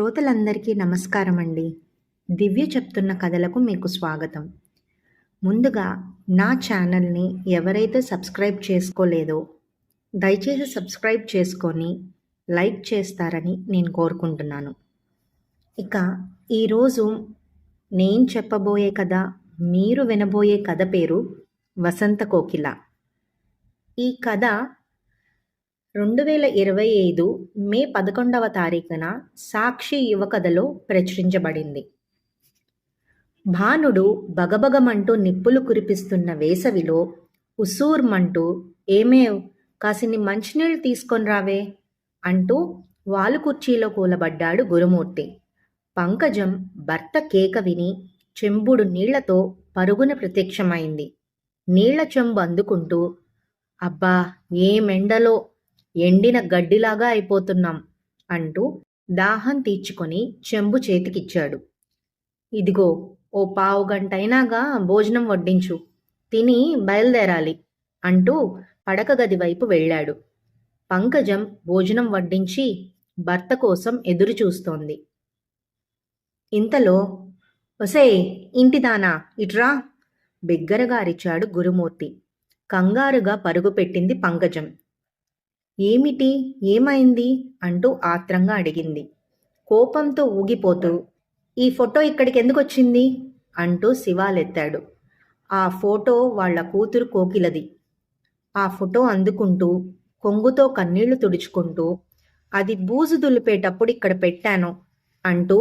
శ్రోతలందరికీ నమస్కారం అండి దివ్య చెప్తున్న కథలకు మీకు స్వాగతం. ముందుగా నా ఛానల్ని ఎవరైతే సబ్స్క్రైబ్ చేసుకోలేదో దయచేసి సబ్స్క్రైబ్ చేసుకొని లైక్ చేస్తారని నేను కోరుకుంటున్నాను. ఇక ఈరోజు నేను చెప్పబోయే కథ మీరు వినబోయే కథ పేరు వసంత కోకిల. ఈ కథ రెండు వేల ఇరవై ఐదు మే పదకొండవ తారీఖున సాక్షి యువకథలో ప్రచురించబడింది. భానుడు బగబగమంటూ నిప్పులు కురిపిస్తున్న వేసవిలో ఉసూర్మంటూ ఏమేవ్? కాసిని మంచినీళ్ళు తీసుకొని రావే అంటూ వాలు కుర్చీలో కూలబడ్డాడు గురుమూర్తి. పంకజం భర్త కేక విని చెంబుడు నీళ్ళతో పరుగున ప్రత్యక్షమైంది. నీళ్ళ చెంబు అందుకుంటూ అబ్బా ఏమెండలో ఎండిన గడ్డిలాగా అయిపోతున్నాం అంటూ దాహం తీర్చుకొని చెంబు చేతికిచ్చాడు. ఇదిగో ఓ పావు గంటైనాగా భోజనం వడ్డించు తిని బయలుదేరాలి అంటూ పడక గది వైపు వెళ్ళాడు. పంకజం భోజనం వడ్డించి భర్త కోసం ఎదురు చూస్తోంది. ఇంతలో ఒసేయ్ ఇంటిదానా ఇట్రా? బిగ్గరగా అరిచాడు గురుమూర్తి. కంగారుగా పరుగు పెట్టింది పంకజం. ఏమిటి? ఏమైంది? అంటూ ఆత్రంగా అడిగింది. కోపంతో ఊగిపోతూ ఈ ఫోటో ఇక్కడికి ఎందుకు వచ్చింది అంటూ శివాలెత్తాడు. ఆ ఫోటో వాళ్ళ కూతురు కోకిలది. ఆ ఫోటో అందుకుంటూ కొంగుతో కన్నీళ్ళు తుడుచుకుంటూ అది బూజు దులిపేటప్పుడు ఇక్కడ పెట్టాను అంటూ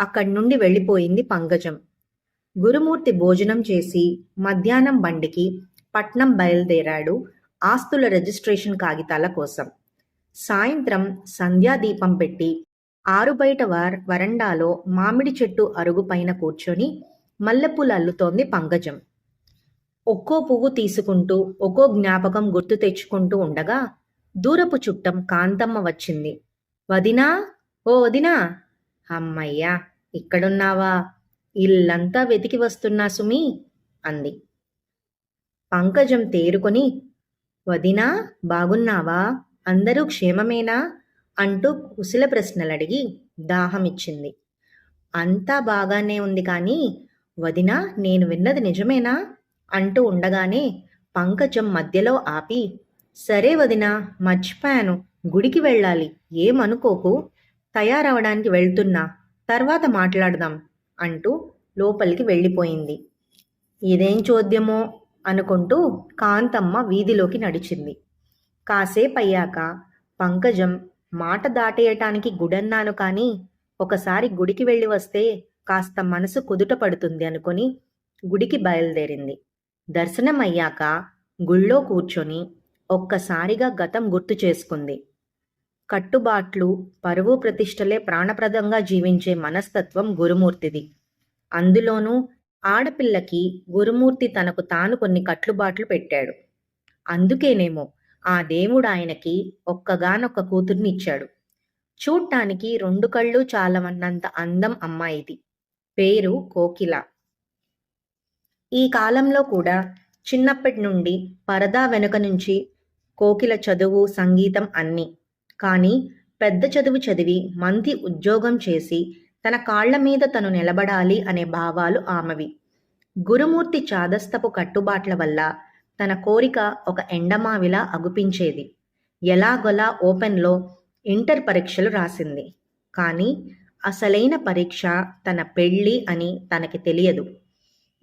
అక్కడి నుండి వెళ్ళిపోయింది పంకజం గురుమూర్తి భోజనం చేసి మధ్యాహ్నం బండికి పట్నం బయలుదేరాడు. ఆస్తుల రిజిస్ట్రేషన్ కాగితాల కోసం. సాయంత్రం సంధ్యాదీపం పెట్టి ఆరు బయట వరండాలో మామిడి చెట్టు అరుగు పైన కూర్చొని మల్లెపూలు అల్లుతోంది పంకజం ఒక్కో పువ్వు తీసుకుంటూ ఒక్కో జ్ఞాపకం గుర్తు తెచ్చుకుంటూ ఉండగా దూరపు చుట్టం కాంతమ్మ వచ్చింది. వదినా ఓ వదినా! అమ్మయ్యా ఇక్కడున్నావా? ఇల్లంతా వెతికి వస్తున్నా సుమి! అంది. పంకజం తేరుకొని వదినా బాగున్నావా? అందరూ క్షేమమేనా? అంటూ కుశల ప్రశ్నలడిగి దాహమిచ్చింది. అంతా బాగానే ఉంది కానీ వదినా నేను విన్నది నిజమేనా? అంటూ ఉండగానే పంకజం మధ్యలో ఆపి సరే వదినా మర్చిపోయాను. గుడికి వెళ్ళాలి. ఏమనుకోకు? తయారవడానికి వెళ్తున్నా. తర్వాత మాట్లాడదాం అంటూ లోపలికి వెళ్ళిపోయింది. ఇదేం చోద్యమో? అనుకుంటూ కాంతమ్మ వీధిలోకి నడిచింది. కాసేపు అయ్యాక పంకజం మాట దాటేయటానికి గుడన్నాను కానీ ఒకసారి గుడికి వెళ్ళి వస్తే కాస్త మనసు కుదుట పడుతుంది అనుకుని గుడికి బయలుదేరింది. దర్శనం అయ్యాక గుళ్ళో కూర్చొని ఒక్కసారిగా గతం గుర్తు చేసుకుంది. కట్టుబాట్లు పరువు ప్రతిష్టలే ప్రాణప్రదంగా జీవించే మనస్తత్వం గురుమూర్తిది. అందులోనూ ఆడపిల్లకి గురుమూర్తి తనకు తాను కొన్ని కట్లుబాట్లు పెట్టాడు. అందుకేనేమో ఆ దేవుడు ఆయనకి ఒక్కగానొక్క కూతుర్ని ఇచ్చాడు. చూడ్టానికి రెండు కళ్ళు చాలవన్నంత అందం అమ్మాయిది పేరు కోకిల. ఈ కాలంలో కూడా చిన్నప్పటి నుండి పరదా వెనుక నుంచి కోకిల చదువు సంగీతం అన్నీ. కానీ పెద్ద చదువు చదివి మంది ఉద్యోగం చేసి తన కాళ్ళ మీద తను నిలబడాలి అనే భావాలు ఆమెవి. గురుమూర్తి చాదస్తపు కట్టుబాట్ల వల్ల తన కోరిక ఒక ఎండమావిలా అగుపించేది. ఎలాగొలా ఓపెన్లో ఇంటర్ పరీక్షలు రాసింది. కానీ అసలైన పరీక్ష తన పెళ్ళి అని తనకి తెలియదు.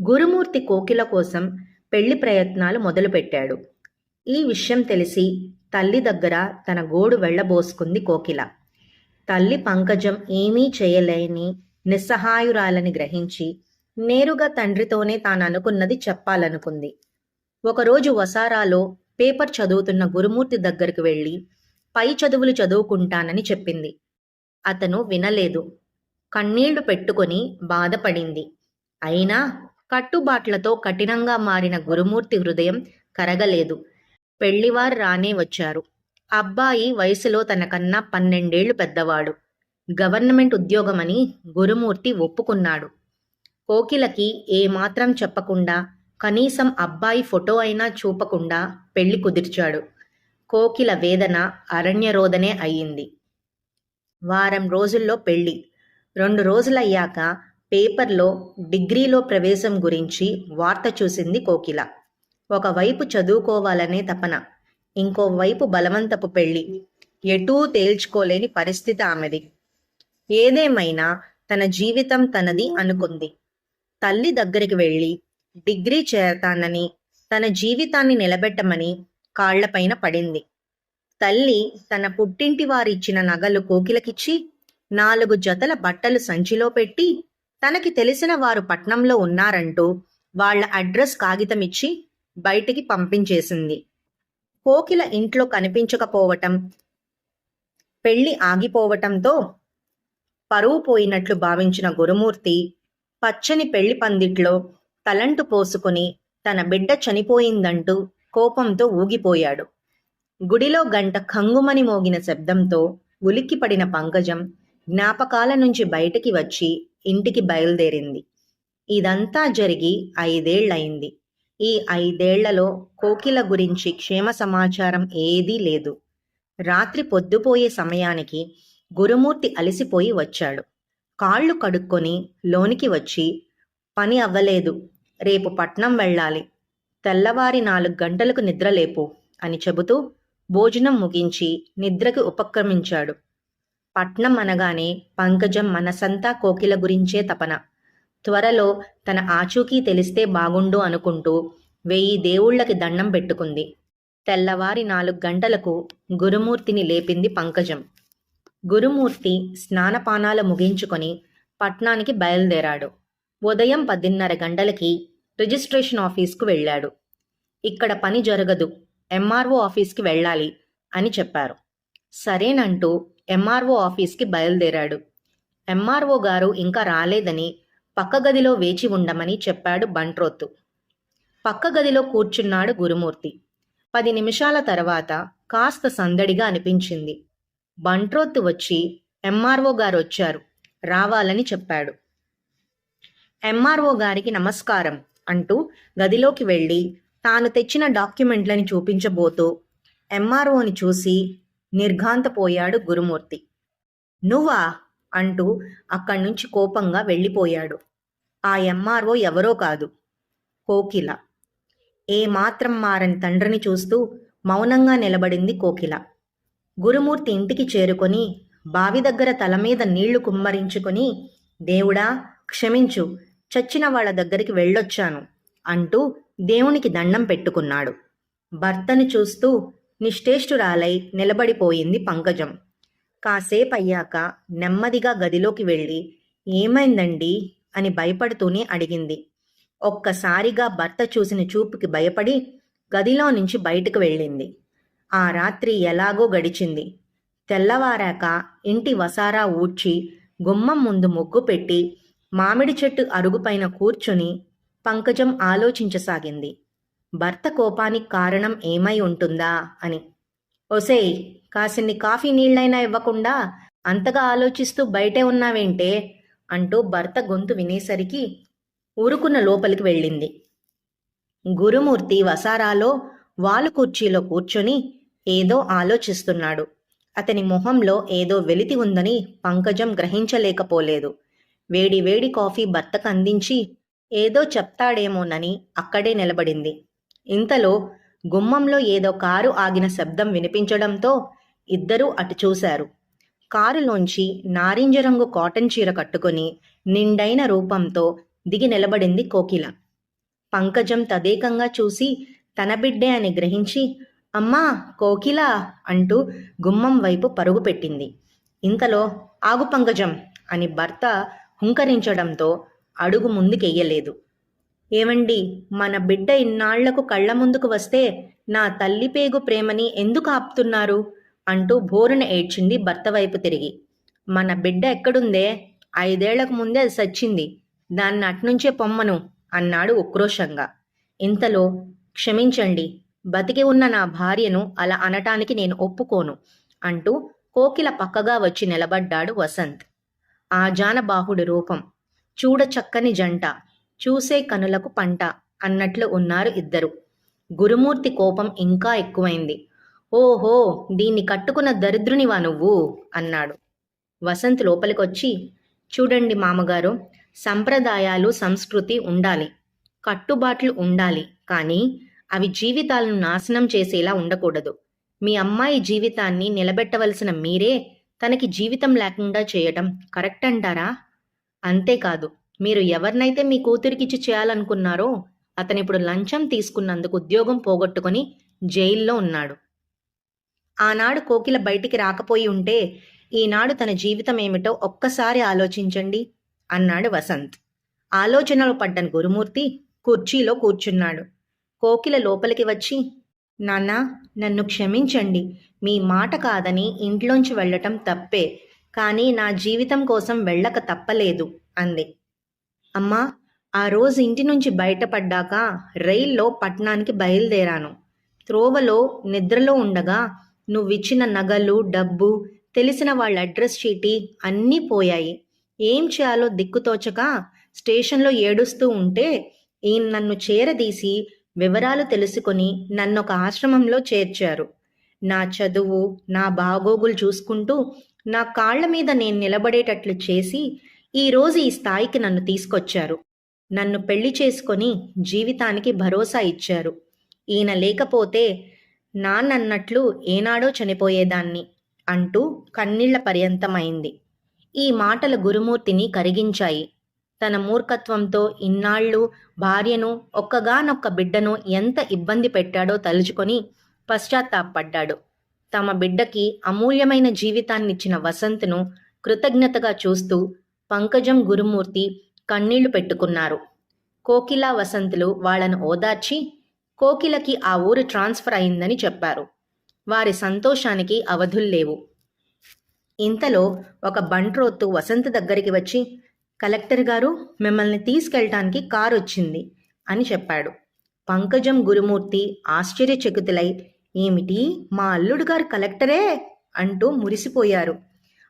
గురుమూర్తి కోకిల కోసం పెళ్ళి ప్రయత్నాలు మొదలుపెట్టాడు. ఈ విషయం తెలిసి తల్లి దగ్గర తన గోడు వెళ్ళబోసుకుంది కోకిల. తల్లి పంకజం ఏమీ చేయలేని నిస్సహాయురాలని గ్రహించి నేరుగా తండ్రితోనే తాను అనుకున్నది చెప్పాలనుకుంది. ఒకరోజు వసారాలో పేపర్ చదువుతున్న గురుమూర్తి దగ్గరికి వెళ్ళి పై చదువులు చదువుకుంటానని చెప్పింది. అతను వినలేదు. కన్నీళ్ళు పెట్టుకొని బాధపడింది. అయినా కట్టుబాట్లతో కఠినంగా మారిన గురుమూర్తి హృదయం కరగలేదు. పెళ్ళివారు రానే వచ్చారు. అబ్బాయి వయసులో తనకన్నా పన్నెండేళ్ళు పెద్దవాడు. గవర్నమెంట్ ఉద్యోగమని గురుమూర్తి ఒప్పుకున్నాడు. కోకిలకి ఏమాత్రం చెప్పకుండా కనీసం అబ్బాయి ఫోటో అయినా చూపకుండా పెళ్ళి కుదిర్చాడు. కోకిల వేదన అరణ్యరోధనే అయ్యింది. వారం రోజుల్లో పెళ్ళి. రెండు రోజులయ్యాక పేపర్లో డిగ్రీలో ప్రవేశం గురించి వార్త చూసింది కోకిల. ఒకవైపు చదువుకోవాలనే తపన. ఇంకోవైపు బలవంతపు పెళ్ళి ఎటూ తేల్చుకోలేని పరిస్థితి ఆమెది. ఏదేమైనా తన జీవితం తనది అనుకుంది. తల్లి దగ్గరికి వెళ్ళి డిగ్రీ చేరతానని తన జీవితాన్ని నిలబెట్టమని కాళ్ళపైన పడింది. తల్లి తన పుట్టింటి వారిచ్చిన నగలు కోకిలకిచ్చి నాలుగు జతల బట్టలు సంచిలో పెట్టి తనకి తెలిసిన వారు పట్నంలో ఉన్నారంటూ వాళ్ళ అడ్రస్ కాగితమిచ్చి బయటికి పంపించేసింది. కోకిల ఇంట్లో కనిపించకపోవటం పెళ్ళి ఆగిపోవటంతో పరువు పోయినట్లు భావించిన గురుమూర్తి పచ్చని పెళ్ళి పందిట్లో తలంటు పోసుకుని తన బిడ్డ చనిపోయిందంటూ కోపంతో ఊగిపోయాడు. గుడిలో గంట కంగుమని మోగిన శబ్దంతో ఉలిక్కిపడిన పంకజం జ్ఞాపకాల నుంచి బయటికి వచ్చి ఇంటికి బయలుదేరింది. ఇదంతా జరిగి ఐదేళ్ళయింది ఈ ఐదేళ్ళలో కోకిల గురించి క్షేమ సమాచారం ఏదీ లేదు. రాత్రి పొద్దుపోయే సమయానికి గురుమూర్తి అలసిపోయి వచ్చాడు. కాళ్ళు కడుక్కొని లోనికి వచ్చి పని అవ్వలేదు. రేపు పట్నం వెళ్ళాలి. తెల్లవారి నాలుగు గంటలకు నిద్రలేపు అని చెబుతూ భోజనం ముగించి నిద్రకు ఉపక్రమించాడు. పట్నం అనగానే పంకజం మనసంతా కోకిల గురించే తపన. త్వరలో తన ఆచూకీ తెలిస్తే బాగుండు అనుకుంటూ వెయ్యి దేవుళ్ళకి దండం పెట్టుకుంది. తెల్లవారి నాలుగు గంటలకు గురుమూర్తిని లేపింది పంకజం. గురుమూర్తి స్నానపానాలు ముగించుకొని పట్నానికి బయలుదేరాడు. ఉదయం పదిన్నర గంటలకి రిజిస్ట్రేషన్ ఆఫీస్కు వెళ్ళాడు. ఇక్కడ పని జరగదు ఎంఆర్ఓ ఆఫీస్కి వెళ్ళాలి అని చెప్పారు. సరేనంటూ ఎంఆర్ఓ ఆఫీస్కి బయలుదేరాడు. ఎంఆర్ఓ గారు ఇంకా రాలేదని పక్క గదిలో వేచి ఉండమని చెప్పాడు బంట్రోత్తు పక్క గదిలో కూర్చున్నాడు గురుమూర్తి. పది నిమిషాల తర్వాత కాస్త సందడిగా అనిపించింది. బంట్రోత్తు వచ్చి ఎంఆర్ఓ గారు వచ్చారు. రావాలని చెప్పాడు. ఎంఆర్ఓ గారికి నమస్కారం అంటూ గదిలోకి వెళ్ళి తాను తెచ్చిన డాక్యుమెంట్లని చూపించబోతూ ఎంఆర్ఓని చూసి నిర్ఘాంతపోయాడు గురుమూర్తి. నువ్వా అంటూ అక్కడి నుంచి కోపంగా వెళ్ళిపోయాడు. ఆ ఎంఆర్ఓ ఎవరో కాదు. కోకిల. ఏ మాత్రం మారని తండ్రిని చూస్తూ మౌనంగా నిలబడింది కోకిల. గురుమూర్తి ఇంటికి చేరుకొని బావి దగ్గర తల మీద నీళ్ళు కుమ్మరించుకొని దేవుడా క్షమించు చచ్చిన వాళ్ళ దగ్గరికి వెళ్ళొచ్చాను అంటూ దేవునికి దండం పెట్టుకున్నాడు. భర్తని చూస్తూ నిశ్చేష్టురాలై నిలబడిపోయింది పంకజం. కాసేపు అయ్యాక నెమ్మదిగా గదిలోకి వెళ్ళి ఏమైందండి? అని భయపడుతూనే అడిగింది. ఒక్కసారిగా భర్త చూసిన చూపుకి భయపడి గదిలో నుంచి బయటకు వెళ్ళింది. ఆ రాత్రి ఎలాగో గడిచింది. తెల్లవారాక ఇంటి వసారా ఊడ్చి గుమ్మం ముందు ముగ్గు పెట్టి మామిడి చెట్టు అరుగుపైన కూర్చుని పంకజం ఆలోచించసాగింది. భర్త కోపానికి కారణం ఏమై ఉంటుందా అని. ఒసేయ్ కాసిన్ని కాఫీ నీళ్ళైనా ఇవ్వకుండా అంతగా ఆలోచిస్తూ బయటే ఉన్నావేంటే? అంటూ భర్త గొంతు వినేసరికి ఊరుకున్న లోపలికి వెళ్ళింది. గురుమూర్తి వసారాలో వాలు కుర్చీలో కూర్చొని ఏదో ఆలోచిస్తున్నాడు. అతని మొహంలో ఏదో వెలితి ఉందని పంకజం గ్రహించలేకపోలేదు. వేడి వేడి కాఫీ భర్తకు అందించి ఏదో చెప్తాడేమోనని అక్కడే నిలబడింది. ఇంతలో గుమ్మంలో ఏదో కారు ఆగిన శబ్దం వినిపించడంతో ఇద్దరూ అటు చూశారు. కారులోంచి నారింజ రంగు కాటన్ చీర కట్టుకుని నిండైన రూపంతో దిగి నిలబడింది కోకిల. పంకజం తదేకంగా చూసి తన బిడ్డే అని గ్రహించి అమ్మా కోకిల అంటూ గుమ్మం వైపు పరుగు పెట్టింది. ఇంతలో ఆగు పంకజం అని భర్త హుంకరించడంతో అడుగు ముందుకెయ్యలేదు. ఏమండి మన బిడ్డ ఇన్నాళ్ళకు కళ్ళ ముందుకు వస్తే నా తల్లి పేగు ప్రేమని ఎందుకు ఆపుతున్నారు? అంటూ బోరున ఏడ్చింది భర్త వైపు తిరిగి. మన బిడ్డ ఎక్కడుందే? ఐదేళ్ళకు ముందే అది సచ్చింది. దాన్ని అట్నుంచే పొమ్మను అన్నాడు ఉక్రోషంగా. ఇంతలో క్షమించండి బతికి ఉన్న నా భార్యను అలా అనటానికి నేను ఒప్పుకోను అంటూ కోకిల పక్కగా వచ్చి నిలబడ్డాడు వసంత్. ఆ జానబాహుడి రూపం. చూడ చక్కని జంట. చూసే కనులకు పంట అన్నట్లు ఉన్నారు ఇద్దరు. గురుమూర్తి కోపం ఇంకా ఎక్కువైంది. ఓహో దీన్ని కట్టుకున్న దరిద్రునివా నువ్వు? అన్నాడు. వసంత్ లోపలికొచ్చి చూడండి మామగారు సంప్రదాయాలు సంస్కృతి ఉండాలి. కట్టుబాట్లు ఉండాలి కానీ అవి జీవితాలను నాశనం చేసేలా ఉండకూడదు. మీ అమ్మాయి జీవితాన్ని నిలబెట్టవలసిన మీరే తనకి జీవితం లేకుండా చేయటం కరెక్ట్ అంటారా? అంతేకాదు మీరు ఎవరినైతే మీ కూతురికిచ్చి చేయాలనుకున్నారో అతనిప్పుడు లంచం తీసుకున్నందుకు ఉద్యోగం పోగొట్టుకొని జైల్లో ఉన్నాడు. ఆనాడు కోకిల బయటికి రాకపోయి ఉంటే ఈనాడు తన జీవితం ఏమిటో ఒక్కసారి ఆలోచించండి అన్నాడు వసంత్. ఆలోచనలు పడ్డన గురుమూర్తి కుర్చీలో కూర్చున్నాడు. కోకిల లోపలికి వచ్చి నాన్న నన్ను క్షమించండి. మీ మాట కాదని ఇంట్లోంచి వెళ్ళటం తప్పే. కానీ నా జీవితం కోసం వెళ్ళక తప్పలేదు అంది. అమ్మా ఆ రోజు ఇంటి నుంచి బయటపడ్డాక రైల్లో పట్నానికి బయలుదేరాను. త్రోవలో నిద్రలో ఉండగా నువ్విచ్చిన నగలు డబ్బు తెలిసిన వాళ్ళ అడ్రస్ చీటీ అన్నీ పోయాయి. ఏం చేయాలో దిక్కుతోచక స్టేషన్లో ఏడుస్తూ ఉంటే ఈయన నన్ను చేరదీసి వివరాలు తెలుసుకొని నన్ను ఒక ఆశ్రమంలో చేర్చారు. నా చదువు నా బాగోగులు చూసుకుంటూ నా కాళ్ళ మీద నేను నిలబడేటట్లు చేసి ఈరోజు ఈ స్థాయికి నన్ను తీసుకొచ్చారు. నన్ను పెళ్ళి చేసుకొని జీవితానికి భరోసా ఇచ్చారు. ఈయన లేకపోతే నాన్నన్నట్లు ఏనాడో చనిపోయేదాన్ని అంటూ కన్నీళ్ళ పర్యంతమైంది. ఈ మాటలు గురుమూర్తిని కరిగించాయి. తన మూర్ఖత్వంతో ఇన్నాళ్ళు భార్యను ఒక్కగానొక్క బిడ్డను ఎంత ఇబ్బంది పెట్టాడో తలుచుకొని పశ్చాత్తాపడ్డాడు. తమ బిడ్డకి అమూల్యమైన జీవితాన్నిచ్చిన వసంత్ను కృతజ్ఞతగా చూస్తూ పంకజం గురుమూర్తి కన్నీళ్ళు పెట్టుకున్నారు. కోకిలా వసంతులు వాళ్ళను ఓదార్చి కోకిలకి ఆ ఊరు ట్రాన్స్ఫర్ అయిందని చెప్పారు. వారి సంతోషానికి అవధుల్లేవు. ఇంతలో ఒక బంట్రోత్తు వసంత్ దగ్గరికి వచ్చి కలెక్టర్ గారు మిమ్మల్ని తీసుకెళ్ళటానికి కారు వచ్చింది అని చెప్పాడు. పంకజం గురుమూర్తి ఆశ్చర్యచకితులై ఏమిటి మా అల్లుడు గారు కలెక్టరే అంటూ మురిసిపోయారు.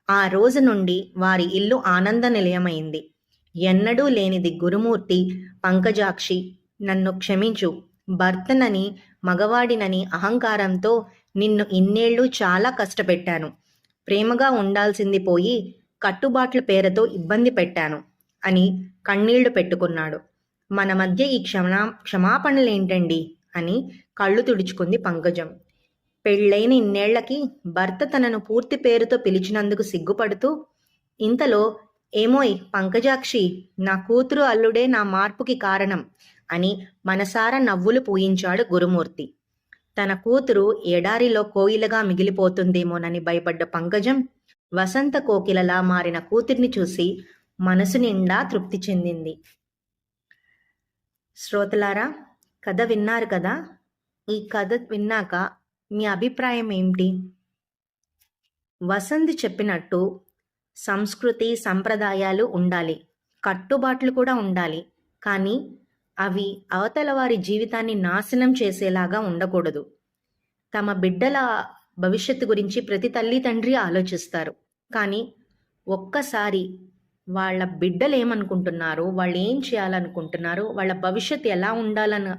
ఆ రోజు నుండి వారి ఇల్లు ఆనంద నిలయమైంది. ఎన్నడూ లేనిది గురుమూర్తి పంకజాక్షి నన్ను క్షమించు భర్తనని మగవాడినని అహంకారంతో నిన్ను ఇన్నేళ్ళు చాలా కష్టపెట్టాను. ప్రేమగా ఉండాల్సింది పోయి కట్టుబాట్ల పేరుతో ఇబ్బంది పెట్టాను అని కన్నీళ్ళు పెట్టుకున్నాడు. మన మధ్య ఈ క్షమా క్షమాపణలేంటండి అని కళ్ళు తుడుచుకుంది పంకజం. పెళ్ళైన ఇన్నేళ్ళకి భర్త తనను పూర్తి పేరుతో పిలిచినందుకు సిగ్గుపడుతూ ఇంతలో ఏమోయ్ పంకజాక్షి నా కూతురు అల్లుడే నా మార్పుకి కారణం. అని మనసారా నవ్వులు పూయించాడు గురుమూర్తి. తన కూతురు ఎడారిలో కోయిలగా మిగిలిపోతుందేమోనని భయపడ్డ పంకజం వసంత కోకిలలా మారిన కూతుర్ని చూసి మనసు నిండా తృప్తి చెందింది. శ్రోతలారా కథ విన్నారు కదా? ఈ కథ విన్నాక మీ అభిప్రాయం ఏమిటి? వసంత్ చెప్పినట్టు సంస్కృతి సంప్రదాయాలు ఉండాలి. కట్టుబాట్లు కూడా ఉండాలి. కానీ అవి అవతల వారి జీవితాన్ని నాశనం చేసేలాగా ఉండకూడదు. తమ బిడ్డల భవిష్యత్తు గురించి ప్రతి తల్లి తండ్రి ఆలోచిస్తారు. కానీ ఒక్కసారి వాళ్ళ బిడ్డలు ఏమనుకుంటున్నారు వాళ్ళు ఏం చేయాలనుకుంటున్నారు వాళ్ళ భవిష్యత్తు ఎలా ఉండాలని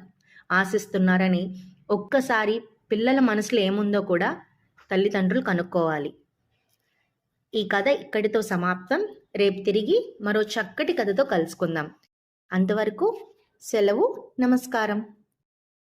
ఆశిస్తున్నారని ఒక్కసారి పిల్లల మనసులో ఏముందో కూడా తల్లిదండ్రులు కనుక్కోవాలి. ఈ కథ ఇక్కడితో సమాప్తం. రేపు తిరిగి మరో చక్కటి కథతో కలుసుకుందాం. అంతవరకు సెలవు. నమస్కారం.